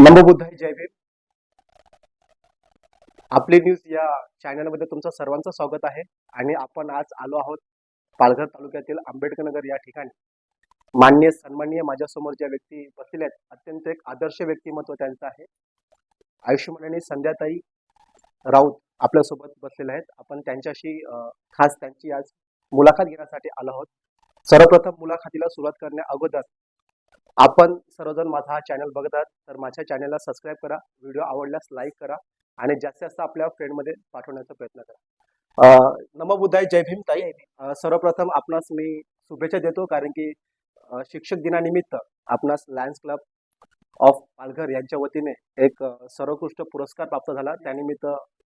नमबुद्धाय जय भीम. आपली न्यूज या चॅनलमध्ये तुमचं सर्वांचं स्वागत आहे. आणि आपण आज आलो आहोत पालघर तालुक्यातील आंबेडकर नगर या ठिकाणी. मान्य सन्माननीय माझ्यासमोर ज्या व्यक्ती बसलेल्या आहेत अत्यंत एक आदर्श व्यक्तिमत्व त्यांचं आहे. आयुष्यमानाने संध्याताई राऊत आपल्यासोबत बसलेल्या आहेत. आपण त्यांच्याशी खास त्यांची आज मुलाखत घेण्यासाठी आलो आहोत. सर्वप्रथम मुलाखतीला सुरुवात करण्या अगोदर आपण सर्वजण माझा हा चॅनल बघत आहात तर माझ्या चॅनलला सबस्क्राईब करा व्हिडिओ आवडल्यास लाईक करा आणि जास्तीत जास्त आपल्या फ्रेंडमध्ये पाठवण्याचा प्रयत्न करा. नमो बुद्धाय जय भीम ताई. सर्वप्रथम आपणास मी शुभेच्छा देतो कारण की शिक्षक दिनानिमित्त आपणास लायन्स क्लब ऑफ पालघर यांच्या वतीने एक सर्वोत्कृष्ट पुरस्कार प्राप्त झाला. त्यानिमित्त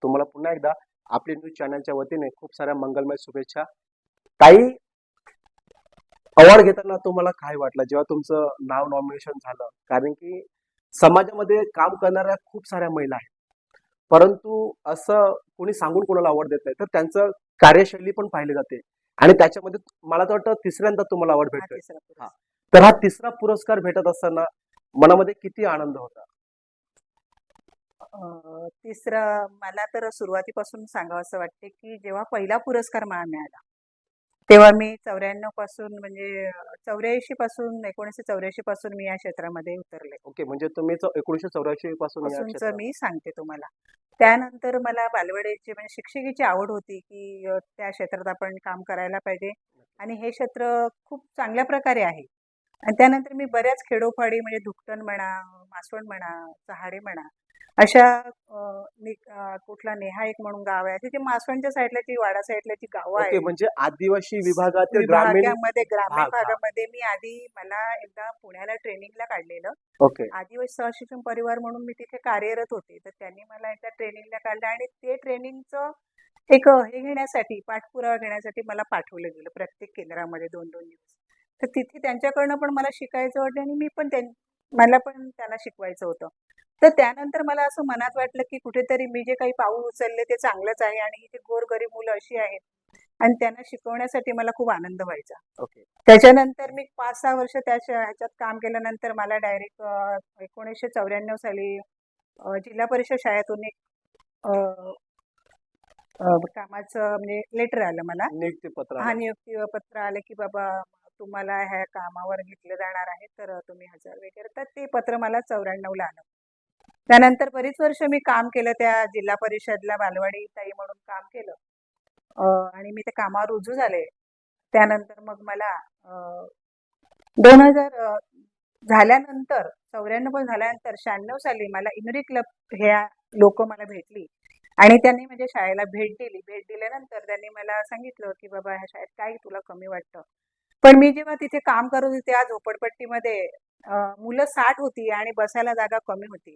तुम्हाला पुन्हा एकदा आपली न्यूज चॅनलच्या वतीने खूप साऱ्या मंगलमय शुभेच्छा. ताई अवॉर्ड घेताना तुम्हाला काय वाटलं? जेव्हा तुमचं नाव नॉमिनेशन झालं कारण की समाजामध्ये काम करणाऱ्या खूप साऱ्या महिला आहेत. परंतु असं कोणी सांगून कोणाला अवॉर्ड देत नाही तर त्यांचं कार्यशैली पण पाहिली जाते. आणि त्याच्यामध्ये मला तर वाटतं तिसऱ्यांदा तुम्हाला अवॉर्ड भेटतोय. तर हा तिसरा पुरस्कार भेटत असताना मनामध्ये किती आनंद होता? तिसरा मला तर सुरुवातीपासून सांगावं असं वाटते की जेव्हा पहिला पुरस्कार मला मिळाला तेव्हा मी चौऱ्याण्णवपासून म्हणजे चौऱ्याऐंशी पासून एकोणीसशे चौऱ्याऐंशी पासून मी या क्षेत्रामध्ये उतरले. ओके म्हणजे तुम्ही चौ- एकोणीसशे चौऱ्याऐंशी पासून या पासूनच क्षेत्रात- मी सांगते तुम्हाला. त्यानंतर मला बालवाडीची म्हणजे शिक्षकीची आवड होती की अं, त्या क्षेत्रात आपण काम करायला पाहिजे. आणि हे क्षेत्र खूप चांगल्या प्रकारे आहे. आणि त्यानंतर मी बऱ्याच खेडोपाडी म्हणजे धुकटण म्हणा मासवण म्हणा चहाडे म्हणा अशा कुठला नेहा एक म्हणून गाव आहे. जी मासवणच्या साईडला जी वाडा साईडला जी गावं आहेत. म्हणजे आदिवासी विभागातील ग्रामीण विभागामध्ये ग्रामीण भाग. भागामध्ये मी आधी मला एकदा पुण्याला ट्रेनिंगला काढलेलं. ओके. आदिवासी सहशिक्षण परिवार म्हणून मी तिथे कार्यरत होते. तर त्यांनी मला एकदा ट्रेनिंगला काढलं आणि ते ट्रेनिंगचं एक हे घेण्यासाठी पाठपुरावा घेण्यासाठी मला पाठवलं गेलं प्रत्येक केंद्रामध्ये दोन दोन दिवस. तर तिथे त्यांच्याकडनं पण मला शिकायचं होतं आणि मी पण मला पण त्यांना शिकवायचं होतं. तर त्यानंतर मला असं मनात वाटलं की कुठेतरी मी जे काही पाऊल उचलले ते चांगलंच आहे आणि इथे गोरगरीब मुलं अशी आहेत. आणि त्यांना शिकवण्यासाठी मला खूप आनंद व्हायचा. त्याच्यानंतर मी पाच सहा वर्ष त्या ह्याच्यात काम केल्यानंतर मला डायरेक्ट एकोणीसशे चौऱ्याण्णव साली जिल्हा परिषद शाळेतून एक कामाचं म्हणजे लेटर आलं मला. नियुक्ती पत्र हा नियुक्ती पत्र आलं की बाबा तुम्हाला ह्या कामावर घेतलं जाणार आहे तर तुम्ही हजर वगैरे. तर ते पत्र मला चौऱ्याण्णवला आलं. त्यानंतर बरीच वर्ष मी काम केलं त्या जिल्हा परिषदला बालवाडी ताई म्हणून काम केलं. आणि मी त्या कामावर रुजू झाले. त्यानंतर मग मला दोन हजार झाल्यानंतर चौऱ्याण्णव झाल्यानंतर शहाण्णव साली मला इनरी क्लब ह्या लोक मला भेटली. आणि त्यांनी म्हणजे शाळेला भेट दिली. भेट दिल्यानंतर त्यांनी मला सांगितलं की बाबा ह्या शाळेत काय तुला कमी वाटतं. पण मी जेव्हा तिथे काम करत होते त्या झोपडपट्टीमध्ये मुलं साठ होती आणि बसायला जागा कमी होती.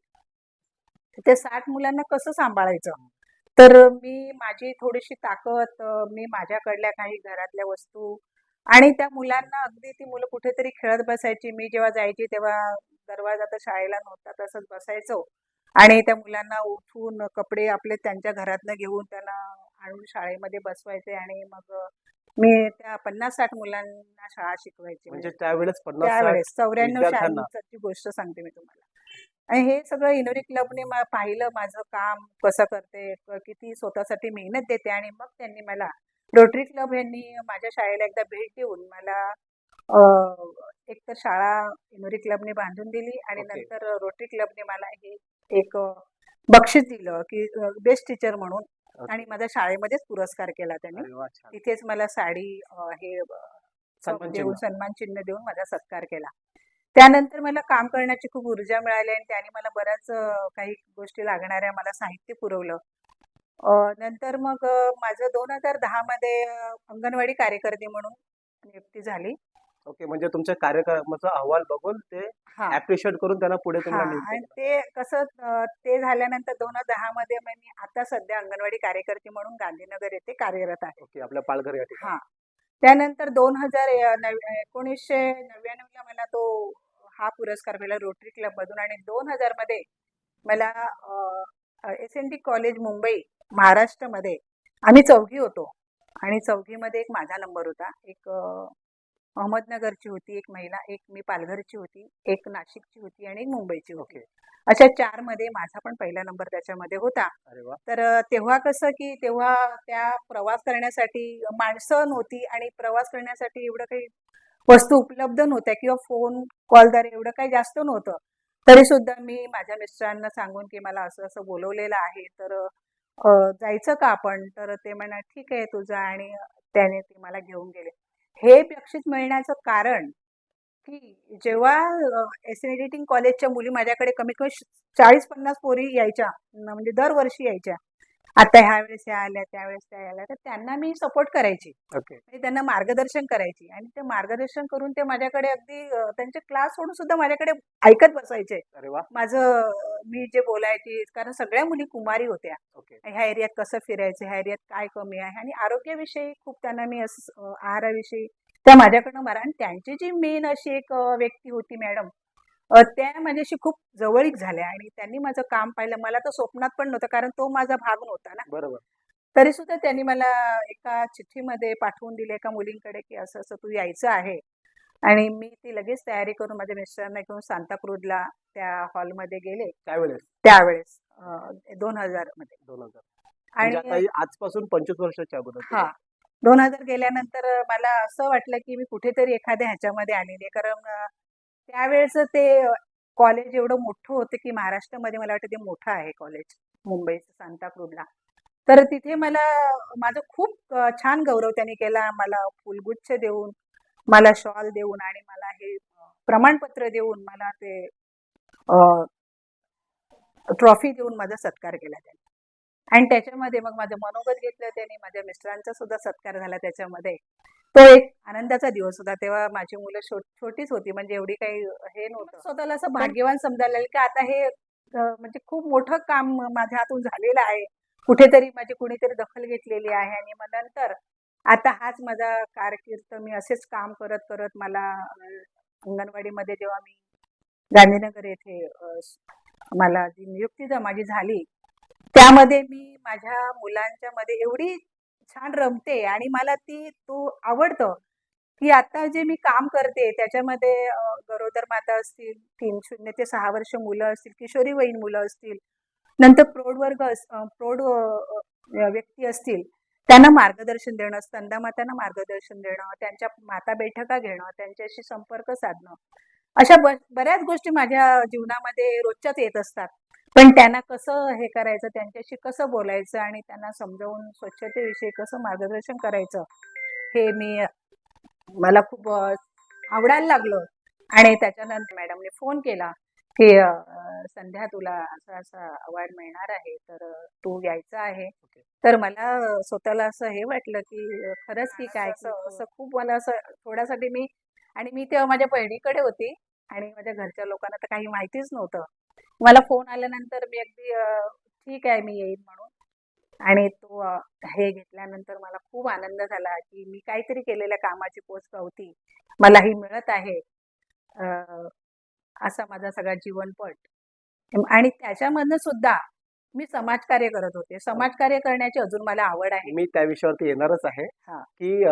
ते साठ मुलांना कसं सांभाळायचं? तर मी माझी थोडीशी ताकद मी माझ्याकडल्या काही घरातल्या वस्तू आणि त्या मुलांना अगदी ती मुलं कुठेतरी खेळत बसायची. मी जेव्हा जायची तेव्हा दरवाजा तर शाळेला नव्हता तसंच बसायचो. आणि त्या मुलांना उठून कपडे आपले त्यांच्या घरातनं घेऊन त्यांना आणून शाळेमध्ये बसवायचे आणि मग मी त्या पन्नास साठ मुलांना शाळा शिकवायची. म्हणजे त्यावेळेस चौऱ्याण्णव. शहाण्णवची गोष्ट सांगते मी तुम्हाला. आणि हे सगळं इनोरी क्लबने म- पाहिलं माझं काम कसं करते किती स्वतःसाठी मेहनत देते आणि मग त्यांनी मला रोटरी क्लब यांनी माझ्या शाळेला एकदा भेट देऊन मला अं, एकतर शाळा इनोरी क्लबने बांधून दिली आणि ओके. नंतर रोटरी क्लबने मला हे एक बक्षीस दिलं की बेस्ट टीचर म्हणून ओके. आणि माझ्या शाळेमध्येच पुरस्कार केला त्यांनी. तिथेच मला साडी हे. सन्मान चिन्ह देऊन माझा सत्कार केला त्यानंतर मला काम करण्याची खूप ऊर्जा मिळाली आणि त्याने मला बऱ्याच काही गोष्टी लागणाऱ्या मला साहित्य पुरवलं. नंतर मग माझं दोन हजार दहा मध्ये अंगणवाडी कार्यकर्ती म्हणून नियुक्ती झाली. ओके म्हणजे तुमच्या कार्यक्रमाचा अहवाल बघून ते अप्रिशिएट करून त्यांना पुढे तुम्हाला आणि. ते कसं ते झाल्यानंतर दोन हजार दहा मध्ये मी आता सध्या अंगणवाडी कार्यकर्ती म्हणून गांधीनगर येथे कार्यरत आहे. ओके आपल्या पालघर या ठिकाणी. हा. त्यानंतर दोन हजार एकोणीसशे नव्याण्णवला मला तो हा पुरस्कार मिळाला रोटरी क्लब मधून. आणि दोन हजारमध्ये मला S N D college Mumbai महाराष्ट्रामध्ये आम्ही चौघी होतो. आणि चौघीमध्ये एक माझा नंबर होता. एक अहमदनगरची होती एक महिला एक मी पालघरची होती एक नाशिकची होती आणि एक मुंबईची होती. अशा चारमध्ये माझा पण पहिला नंबर त्याच्यामध्ये होता. तर तेव्हा कसं की तेव्हा त्या प्रवास करण्यासाठी माणसं नव्हती आणि प्रवास करण्यासाठी एवढं काही वस्तू उपलब्ध नव्हत्या किंवा फोन कॉलद्वारे एवढं काही जास्त नव्हतं. तरी सुद्धा मी माझ्या मिस्टरांना सांगून की मला असं असं बोलवलेलं आहे तर जायचं का आपण? तर ते म्हणा ठीक आहे तुझं आणि त्याने ते मला घेऊन गेले. हे बक्षीस मिळण्याचं कारण की जेव्हा एस एन एडिटिंग कॉलेजच्या मुली माझ्याकडे कमीत कमी चाळीस पन्नास पोरी यायच्या न- म्हणजे दरवर्षी यायच्या आता ह्या वेळेस ह्या आल्या त्यावेळेस त्या आल्या. तर त्यांना मी सपोर्ट करायची. ओके आणि त्यांना मार्गदर्शन करायची. आणि ते मार्गदर्शन करून ते माझ्याकडे अगदी अ, त्यांचे क्लास सोडून सुद्धा माझ्याकडे ऐकत बसायचे. अरे वा. माझं मी जे बोलायची कारण सगळ्या मुली कुमारी होत्या. ओके ह्या एरियात कसं फिरायचं ह्या एरियात काय कमी आहे? आणि आरोग्याविषयी खूप त्यांना मी असं अ, आहाराविषयी त्या माझ्याकडनं मारा. आणि त्यांची जी मेन अशी एक अ, व्यक्ती होती मॅडम त्या माझ्याशी खूप जवळीक झाल्या आणि त्यांनी माझं काम पाहिलं. मला तर स्वप्नात पण नव्हतं कारण तो माझा भाग नव्हता ना. बरोबर. तरी सुद्धा त्यांनी मला एका चिठ्ठीमध्ये पाठवून दिले एका मुलींकडे की असं असं तू यायचं आहे. आणि मी ती लगेच तयारी करून माझ्या मिस्टरांना घेऊन सांताक्रूजला त्या हॉलमध्ये गेले. त्यावेळेस? त्यावेळेस दोन हजारमध्ये. दोन हजार. म्हणजे आणि ही आजपासून पंचवीस वर्षाच्या अगोदर हा. दोन हजार गेल्यानंतर मला असं वाटलं की मी कुठेतरी एखाद्या ह्याच्यामध्ये आलेली कारण अ, ते कॉलेज एवढं मोठं होतं की महाराष्ट्रामध्ये मला वाटतं ते मोठं आहे कॉलेज मुंबईचं सांताक्रूजला. तर तिथे मला माझं खूप छान गौरव त्यांनी केला. मला फुलगुच्छ देऊन मला शॉल देऊन आणि मला हे प्रमाणपत्र देऊन मला ते ट्रॉफी देऊन माझा सत्कार केला त्यांनी. आणि त्याच्यामध्ये मग माझं मनोगत घेतलं त्यांनी माझ्या मिस्टरांचा सुद्धा सत्कार झाला त्याच्यामध्ये. तो एक आनंदाचा दिवस होता. तेव्हा माझी मुलं छोटीच होती म्हणजे एवढी काही हे नव्हतं. स्वतःला असं भाग्यवान समजायला की आता हे म्हणजे खूप मोठं काम माझ्या हातून झालेलं आहे. कुठेतरी माझी कुणीतरी दखल घेतलेली आहे आणि मग नंतर आता हाच माझा कारकीर्द. मी असेच काम करत करत मला अंगणवाडीमध्ये जेव्हा मी गांधीनगर येथे मला जी नियुक्ती जर माझी झाली त्यामध्ये मी माझ्या मुलांच्या मध्ये एवढी छान रमते आणि मला ती तो आवडतं. की आता जे मी काम करते त्याच्यामध्ये गरोदर माता असतील तीन शून्य ते सहा वर्ष मुलं असतील किशोरीवयीन मुलं असतील नंतर प्रौढ वर्ग अस- प्रौढ व्यक्ती असतील त्यांना मार्गदर्शन देणं स्तंदा मातांना मार्गदर्शन देणं त्यांच्या माता बैठका घेणं त्यांच्याशी संपर्क साधणं अशा बऱ्याच गोष्टी माझ्या जीवनामध्ये रोजच्याच येत असतात. पण त्यांना कसं हे करायचं त्यांच्याशी कसं बोलायचं आणि त्यांना समजावून स्वच्छतेविषयी कसं मार्गदर्शन करायचं हे मी मला खूप आवडायला लागलं. आणि त्याच्यानंतर मॅडमने फोन केला की संध्या तुला असं असं अवॉर्ड मिळणार आहे तर तू यायचं आहे. तर मला स्वतःला असं हे वाटलं की खरंच की काय असं खूप मला असं थोड्यासाठी मी आणि मी तेव्हा माझ्या बहिणीकडे होती आणि माझ्या घरच्या लोकांना तर काही माहितीच नव्हतं. मला फोन आल्यानंतर मी अगदी ठीक आहे मी येईन म्हणून. आणि तो हे घेतल्यानंतर मला खूप आनंद झाला की मी काहीतरी केलेल्या कामाची पोचपावती मला ही मिळत आहे. असा माझा सगळा जीवनपट आणि त्याच्यामधनं सुद्धा मी समाजकार्य करत होते. समाजकार्य करण्याची अजून मला आवड आहे. मी त्या विषयावरती येणारच आहे हा. की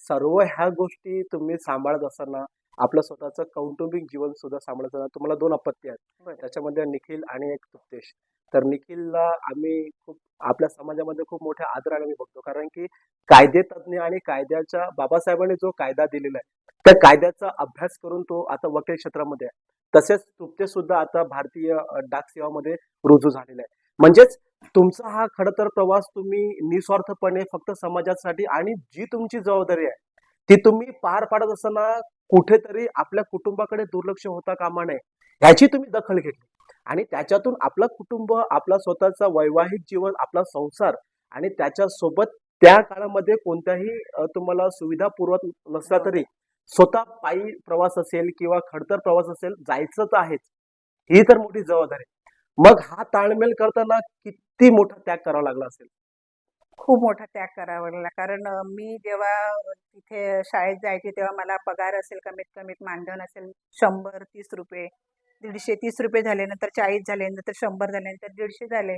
सर्व ह्या गोष्टी तुम्ही सांभाळत असताना आपलं स्वतःचं कौटुंबिक जीवन सुद्धा असताना तुम्हाला दोन अपत्य आहेत. त्याच्यामध्ये निखिल आणि एक तुप्तेश तर निखिलला आम्ही खूप आपल्या समाजामध्ये खूप मोठ्या आदराने आम्ही बघतो. कारण की कायदे तज्ज्ञ आणि कायद्याच्या बाबासाहेबांनी जो कायदा दिलेला आहे त्या कायद्याचा अभ्यास करून तो आता वकील क्षेत्रामध्ये आहे. तसेच तुप्ते सुद्धा आता भारतीय डाक सेवामध्ये रुजू झालेला आहे. म्हणजेच तुमचा हा खरं तर प्रवास तुम्ही निस्वार्थपणे फक्त समाजासाठी आणि जी तुमची जबाबदारी आहे ती तुम्ही पार पाडत असताना कुठेतरी आपल्या कुटुंबाकडे दुर्लक्ष होता कामा नये ह्याची तुम्ही दखल घेतली. आणि त्याच्यातून आपलं कुटुंब आपला स्वतःचा वैवाहिक जीवन आपला संसार आणि त्याच्यासोबत त्या काळामध्ये कोणत्याही तुम्हाला सुविधा पुरवत नसला तरी स्वतः पायी प्रवास असेल किंवा खडतर प्रवास असेल जायचं तर आहेच. ही तर मोठी जबाबदारी. मग हा ताळमेळ करताना किती मोठा त्याग करावा लागला असेल? खूप मोठा त्याग करावा लागला. कारण मी जेव्हा तिथे शाळेत जायची तेव्हा मला पगार असेल कमीत कमीत मानधन असेल शंभर तीस रुपये दीडशे तीस रुपये झाले नंतर चाळीस झाले नंतर शंभर झाले नंतर दीडशे झाले.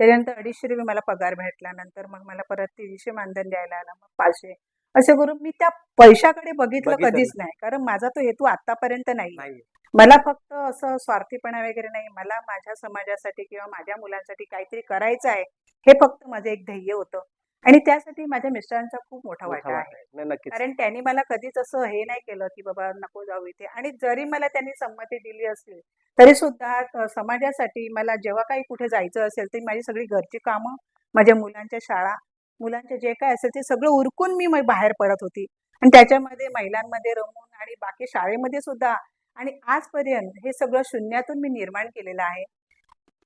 त्याच्यानंतर अडीचशे रुपये मला पगार भेटला. नंतर मग मला परत तीनशे मानधन द्यायला आलं मग पाचशे. असे करून मी त्या पैशाकडे बघितलं कधीच नाही. कारण माझा तो हेतू आतापर्यंत नाही नाही मला फक्त असं स्वार्थीपणा वगैरे नाही. मला माझ्या समाजासाठी किंवा माझ्या मुलांसाठी काहीतरी करायचं आहे. हे फक्त माझं एक ध्येय होतं. आणि त्यासाठी माझ्या मिस्टरांचा खूप मोठा वाटा आहे. कारण त्यांनी मला कधीच असं हे नाही केलं की बाबा नको जाऊ इथे. आणि जरी मला त्यांनी संमती दिली असली तरी सुद्धा समाजासाठी मला जेव्हा काही कुठे जायचं असेल तर माझी सगळी घरची कामं माझ्या मुलांच्या शाळा मुलांचे जे काय असेल ते सगळं उरकून मी बाहेर पडत होती. आणि त्याच्यामध्ये महिलांमध्ये रमून आणि बाकी शाळेमध्ये सुद्धा. आणि आजपर्यंत हे सगळं शून्यातून मी निर्माण केलेलं आहे.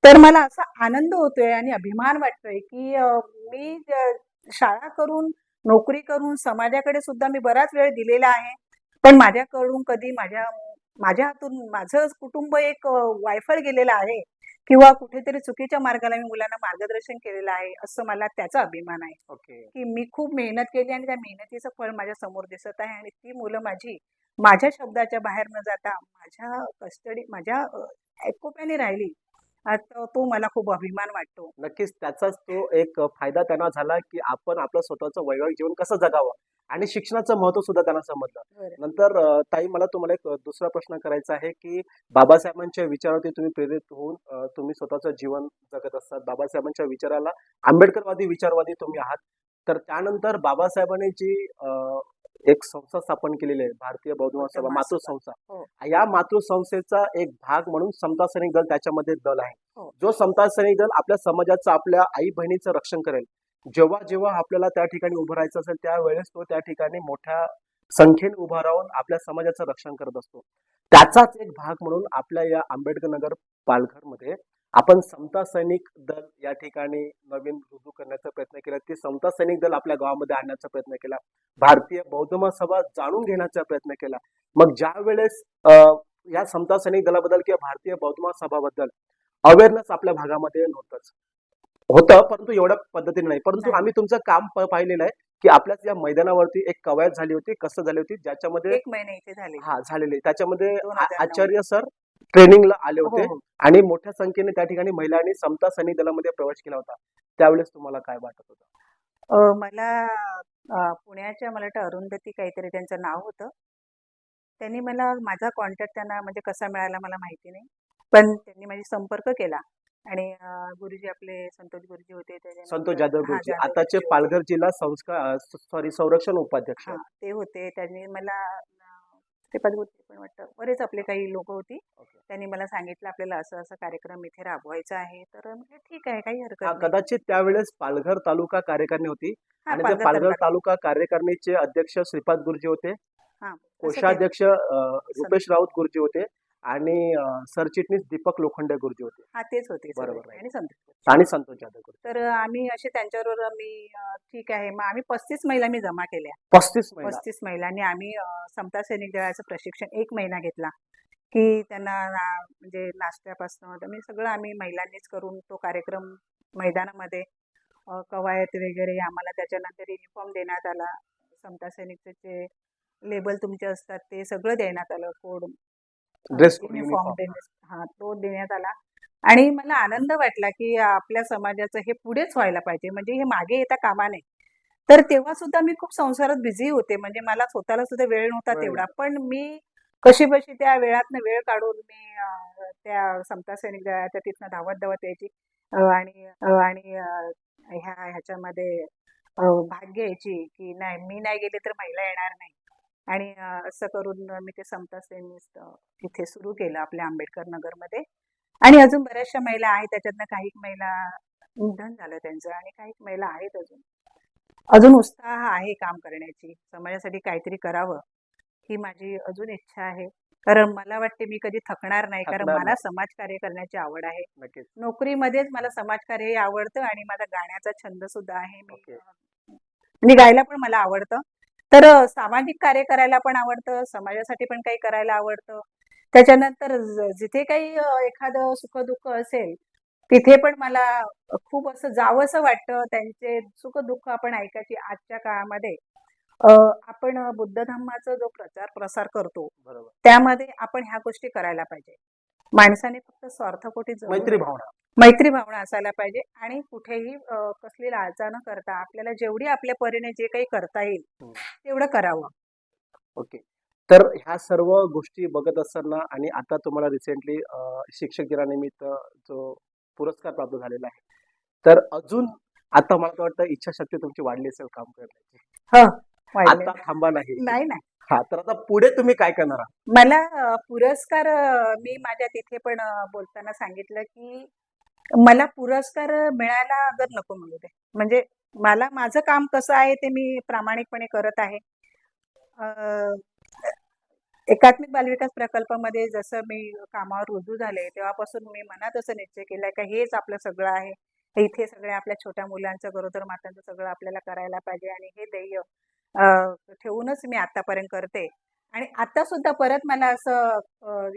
तर मला असा आनंद होतोय आणि अभिमान वाटतोय की मी शाळा करून नोकरी करून समाजाकडे सुद्धा मी बराच वेळ दिलेला आहे. पण माझ्याकडून कधी माझ्या माझ्या हातून माझं कुटुंब एक वायफळ गेलेलं आहे किंवा कुठेतरी चुकीच्या मार्गाला मी मुलांना मार्गदर्शन केलेलं आहे असं मला त्याचा अभिमान आहे. ओके. की मी खूप मेहनत केली आणि त्या मेहनतीचं फळ माझ्यासमोर दिसत आहे आणि ती मुलं माझी माझ्या शब्दाच्या बाहेर न जाता माझ्या कस्टडी माझ्या एकोप्याने राहिली. आता तो मला खूप अभिमान वाटतो. नक्कीच त्याचाच तो एक फायदा त्यांना झाला की आपण आपलं स्वतःचं वैवाहिक जीवन कसं जगावं आणि शिक्षणाचं महत्त्व सुद्धा त्यांना समजलं. नंतर ताई मला तुम्हाला एक दुसरा प्रश्न करायचा आहे की बाबासाहेबांच्या विचारावरती तुम्ही प्रेरित होऊन तुम्ही स्वतःचं जीवन जगत असतात. बाबासाहेबांच्या विचाराला आंबेडकरवादी विचारवादी तुम्ही आहात. तर त्यानंतर बाबासाहेबांनी जी एक संस्था स्थापन केलेली आहे भारतीय बौद्ध महासभा. मातृसंस्था हो. या मातृसंस्थेचा एक भाग म्हणून समता सैनिक दल त्याच्यामध्ये दल आहे हो. जो समता सैनिक दल आपल्या समाजाचं आपल्या आई बहिणीचं रक्षण करेल जेव्हा जेव्हा आपल्याला त्या ठिकाणी उभं राहायचं असेल त्यावेळेस तो त्या ठिकाणी मोठ्या संख्येने उभा राहून आपल्या समाजाचं रक्षण करत असतो त्याचाच एक भाग म्हणून आपल्या या आंबेडकर नगर पालघरमध्ये आपण समता सैनिक दल या ठिकाणी नवीन रुजू करण्याचा प्रयत्न केला. ते समता सैनिक दल आपल्या गावामध्ये आणण्याचा प्रयत्न केला. भारतीय बौद्ध महासभा जाणून घेण्याचा प्रयत्न केला. मग ज्या वेळेस या समता सैनिक दलाबद्दल किंवा भारतीय बौद्ध महासभाबद्दल अवेअरनेस आपल्या भागामध्ये नव्हतंच. होतं परंतु एवढ्या पद्धतीने नाही. परंतु. आम्ही तुमचं काम पाहिलेलं आहे की आपल्याच या मैदानावरती एक कवायत झाली होती कसं झाली होती ज्याच्यामध्ये एक महिना इथे झाले हा झालेली. त्याच्यामध्ये. आचार्य सर ट्रेनिंगला आले हो, होते हो. आणि मोठ्या संख्येने त्या ठिकाणी महिलांनी समता सैनिक दलामध्ये प्रवेश केला होता. त्यावेळेस तुम्हाला काय वाटत होतं? मला पुण्याच्या मला वाटतं अरुंधती काहीतरी त्यांचं नाव होतं. त्यांनी मला माझा कॉन्टॅक्ट त्यांना म्हणजे कसा मिळाला मला माहिती नाही. पण त्यांनी माझी संपर्क केला. आणि गुरुजी आपले संतोष गुरुजी होते संतोष जाधव गुरुजी. आताचे. पालघर जिल्हा संस्कार सॉरी संरक्षण उपाध्यक्ष. ते होते. त्यांनी मला श्रीपाद गुरुजी पण वाटतं. बरेच आपले काही लोक होती. त्यांनी मला सांगितलं आपल्याला असं असं कार्यक्रम इथे राबवायचा आहे. तर म्हटलं ठीक आहे काही हरकत हा, नाही. कदाचित त्यावेळेस पालघर तालुका कार्यकारिणी होती. हा, आणि ते पालघर पालघर तालुका. तालुका कार्यकारिणीचे अध्यक्ष श्रीपाद गुरुजी होते. हा, असं काही- कोषाध्यक्ष अ, रुपेश राऊत गुरुजी होते. आणि सरचिटणीस दीपक लोखंडे गुरुजी होते. हा तेच होते. बरोबर आहे. आणि संतोष आणि संतोष जाधव गुरुजी तर आम्ही असे त्यांच्याबरोबर अ, ठीक आहे. मग आम्ही पस्तीस महिला मी जमा केल्या. पस्तीस महिला. पस्तीस महिलांनी आम्ही अ, समता सैनिक दलाचं प्रशिक्षण एक महिना घेतला. की त्यांना ना- म्हणजे नाश्त्यापासून तर मी सगळं आम्ही महिलांनीच करून तो कार्यक्रम मैदानामध्ये अ, कवायत वगैरे आम्हाला त्याच्यानंतर युनिफॉर्म देण्यात आला. समता सैनिकचे जे लेबल तुमचे असतात ते सगळं देण्यात आलं. कोड ड्रेस युनिफॉर्म हा तो देण्यात आला. आणि मला आनंद वाटला की आपल्या समाजाचं हे पुढेच व्हायला पाहिजे. म्हणजे हे मागे येता कामा नये. तर तेव्हा सुद्धा मी खूप संसारात बिझी होते. म्हणजे मला स्वतःला सुद्धा वेळ नव्हता तेवढा. पण मी कशी बशी त्या वेळातनं वेळ काढून मी त्या समता सैनिक दलाच्या तिथनं धावत धावत यायची. आणि आणि ह्या ह्याच्यामध्ये भाग घ्यायची की नाही मी नाही गेले तर महिला येणार नाही. आणि असं करून मी ते समता अं, इथे सुरू केलं आपल्या आंबेडकर नगरमध्ये. आणि अजून बऱ्याचशा महिला आहेत त्याच्यातनं काही महिला निधन झालं त्यांचं आणि काही महिला आहेत अजून. अजून उत्साह आहे काम करण्याची समाजासाठी काहीतरी करावं ही माझी अजून इच्छा आहे. कारण मला वाटते मी कधी थकणार नाही कारण मला. समाजकार्य करण्याची आवड आहे. नोकरीमध्येच मला समाजकार्य आवडतं आणि माझा गाण्याचा छंद सुद्धा आहे. मी गायला पण मला आवडतं. तर सामाजिक कार्य करायला पण आवडतं समाजासाठी पण काही करायला आवडतं. त्याच्यानंतर जिथे काही एखादं सुखदुःख असेल तिथे पण मला खूप असं जावंसं वाटतं त्यांचे सुखदुःख आपण ऐकायची आजच्या काळामध्ये. आपण बुद्ध धम्माचा जो प्रचार प्रसार करतो त्यामध्ये आपण ह्या गोष्टी करायला पाहिजे. माणसाने फक्त स्वार्थपोटी मैत्री. भावना. मैत्री भावना असायला पाहिजे आणि कुठेही कसली लालसा न करता आपल्याला जेवढी आपल्या परीने जे काही करता येईल हम्म. तेवढं करावं. ओके. तर ह्या सर्व गोष्टी बघत असताना आणि आता तुम्हाला रिसेंटली शिक्षक दिनानिमित्त जो पुरस्कार प्राप्त झालेला आहे. तर अजून आता मला वाटतं इच्छाशक्ती तुमची वाढली असेल काम करण्याची. आता थांबा नाही नाही. हा तर आता पुढे तुम्ही काय करणार आहात? मला अ, पुरस्कार अ, मी माझ्या तिथे पण अ, बोलताना सांगितलं की मला पुरस्कार मिळायला अगर नको म्हणू दे. म्हणजे मला माझं काम कसं आहे ते मी प्रामाणिकपणे करत आहे. अ, एकात्मिक बालविकास प्रकल्पामध्ये जसं मी कामावर रुजू झाले तेव्हापासून मी मनात असं निश्चय केलाय का हेच आपलं सगळं आहे. इथे सगळ्या आपल्या छोट्या मुलांचं गरोदर मातांचं सगळं आपल्याला करायला पाहिजे आणि हे ध्येय ठेवूनच मी आतापर्यंत करते. आणि आता सुद्धा परत मला असं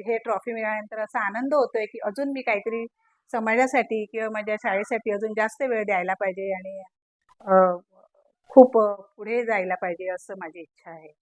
हे ट्रॉफी मिळाल्यानंतर असा आनंद होतोय की अजून मी काहीतरी समाजासाठी किंवा माझ्या शाळेसाठी अजून जास्त वेळ द्यायला पाहिजे आणि खूप पुढे जायला पाहिजे असं माझी इच्छा आहे.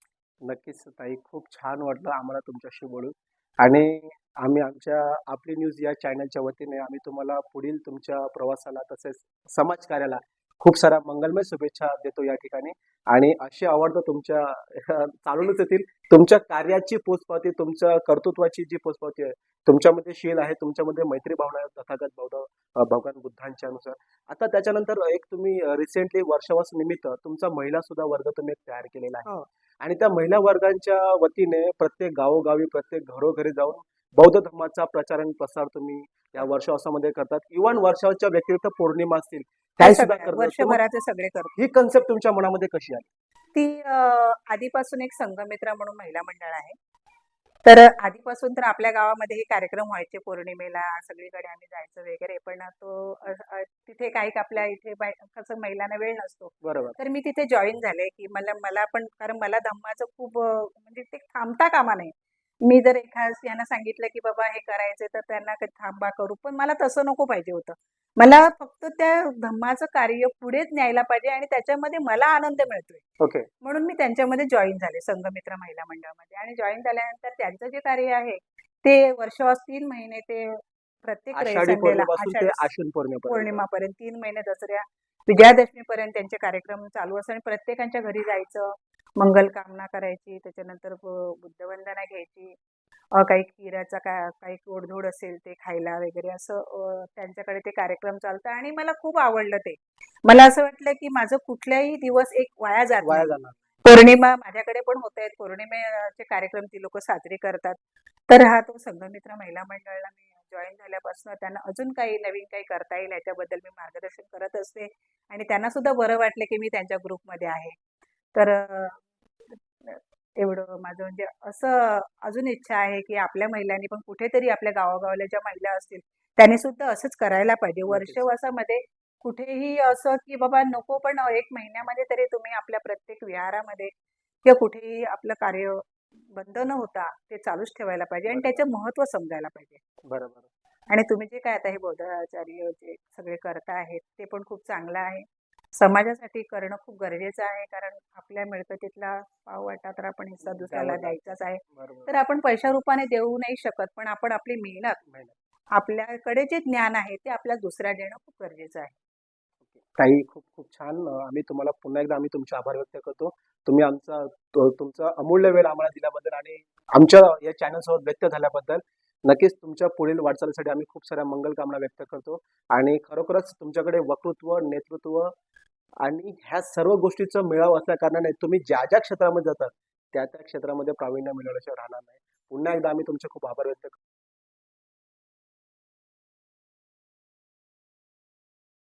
नक्कीच ताई खूप छान वाटलं आम्हाला तुमच्याशी बोलून. आणि आम्ही आमच्या आपली न्यूज या चॅनलच्या वतीने आम्ही तुम्हाला पुढील तुमच्या प्रवासाला तसेच समाजकार्याला खूप साऱ्या मंगलमय शुभेच्छा देतो या ठिकाणी. आणि असे आवडतं तुमच्या चालूनच येतील. तुमच्या कार्याची पोचपावती तुमच्या कर्तृत्वाची जी पोचपावती आहे तुमच्यामध्ये शील आहे तुमच्यामध्ये मैत्री भावना आहे तथागत बौद्ध भगवान बुद्धांच्या अनुसार. आता त्याच्यानंतर एक तुम्ही रिसेंटली वर्षावास निमित्त तुमचा महिला सुद्धा वर्ग तुम्ही तयार केलेला आहे. हो. आणि त्या महिला वर्गांच्या वतीने प्रत्येक गावोगावी प्रत्येक घरोघरी जाऊन बौद्ध धर्माचा प्रचार आणि प्रसार तुम्ही या वर्षावासामध्ये करतात. इव्हन वर्षाच्या व्यतिरिक्त पौर्णिमा असतील त्याही सुद्धा करतात. वर्षभराचे सगळे करतो ही कन्सेप्ट तुमच्या मनामध्ये कशी आली? ती आधीपासून एक संघमित्रा म्हणून महिला मंडळ आहे. तर आधीपासून तर आपल्या गावामध्ये हे कार्यक्रम व्हायचे पौर्णिमेला सगळीकडे आम्ही जायचं वगैरे पण तो तिथे काही आपल्या इथे कसं महिलांना वेळ नसतो. बरोबर. तर मी तिथे जॉईन झाले की मला मला पण कारण मला धम्माचं खूप म्हणजे ते थांबता कामा नाही मी जर एखाद यांना सांगितलं की बाबा हे करायचं तर त्यांना काही थांबा करू. पण मला तसं नको पाहिजे होतं. मला फक्त त्या धम्माचं कार्य पुढेच न्यायला पाहिजे आणि त्याच्यामध्ये मला आनंद मिळतोय. ओके. म्हणून मी त्यांच्यामध्ये जॉईन झाले संघमित्र महिला मंडळामध्ये. आणि जॉईन झाल्यानंतर त्यांचं जे कार्य आहे ते वर्षावास तीन महिने ते प्रत्येक आषाढी संडेला पौर्णिमेपासून ते आषाढी आश्विन पौर्णिमेपर्यंत. पौर्णिमापर्यंत तीन महिने दसऱ्या विजयादशमीपर्यंत त्यांचे कार्यक्रम चालू असतात आणि प्रत्येकाच्या घरी जायचं मंगल कामना करायची त्याच्यानंतर ब- बुद्धवंदना घ्यायची अ, काही खिराचा का काही गोडधोड असेल ते खायला वगैरे असं अ, त्यांच्याकडे ते कार्यक्रम चालतं आणि मला खूप आवडलं ते. मला असं वाटलं की माझं कुठल्याही दिवस एक वाया जात वाया नाही. जाणार. पौर्णिमा माझ्याकडे पण होत आहेत. पौर्णिमेचे कार्यक्रम ती लोक साजरे करतात. तर हा तो संघमित्र महिला मंडळाला मी जॉईन झाल्यापासून त्यांना अजून काही नवीन काही करता येईल याच्याबद्दल मी मार्गदर्शन करत असते. आणि त्यांना सुद्धा बरं वाटलं की मी त्यांच्या ग्रुपमध्ये आहे. तर एवढं माझं म्हणजे असं अजून इच्छा आहे की आपल्या महिलांनी पण कुठेतरी आपल्या गावागावाला ज्या महिला असतील त्यांनी सुद्धा असंच करायला पाहिजे. वर्षवासामध्ये कुठेही असं की बाबा नको पण एक महिन्यामध्ये तरी तुम्ही आपल्या प्रत्येक विहारामध्ये किंवा कुठेही आपलं कार्य बंद न होता ते चालूच ठेवायला पाहिजे आणि. त्याचं महत्त्व समजायला पाहिजे. बरोबर. आणि तुम्ही जे काय आता हे बौद्धाचार्य जे सगळे करता आहेत ते पण खूप चांगलं आहे. समाजासाठी करणं खूप गरजेचं आहे कारण आपल्या मिळकतीतला पाव वाटा तर आपण हिस्सा दुसऱ्याला द्यायचाच आहे. तर आपण पैशा रूपाने देऊ नाही शकत पण आपण आपली मेहनत मेहनत. आपल्याकडे जे ज्ञान आहे ते आपल्या दुसऱ्या देणं खूप गरजेचं आहे. ताई खूप खूप छान आम्ही तुम्हाला पुन्हा एकदा आम्ही तुमचे आभार व्यक्त करतो. तुम्ही आमचा तुमचा अमूल्य वेळ आम्हाला दिल्याबद्दल आणि आमच्या या चॅनलसोबत व्यक्त झाल्याबद्दल नक्कीच तुमच्या पुढील वाटचालीसाठी आम्ही खूप साऱ्या मंगल कामना व्यक्त करतो. आणि खरोखरच तुमच्याकडे वक्तृत्व नेतृत्व आणि ह्या सर्व गोष्टीचं मिळाव असल्या कारणाने तुम्ही ज्या ज्या क्षेत्रामध्ये जातात त्या त्या क्षेत्रामध्ये प्रावीण्य मिळवल्याशिवाय राहणार नाही. पुन्हा एकदा आम्ही तुमचे खूप आभार व्यक्त करतो.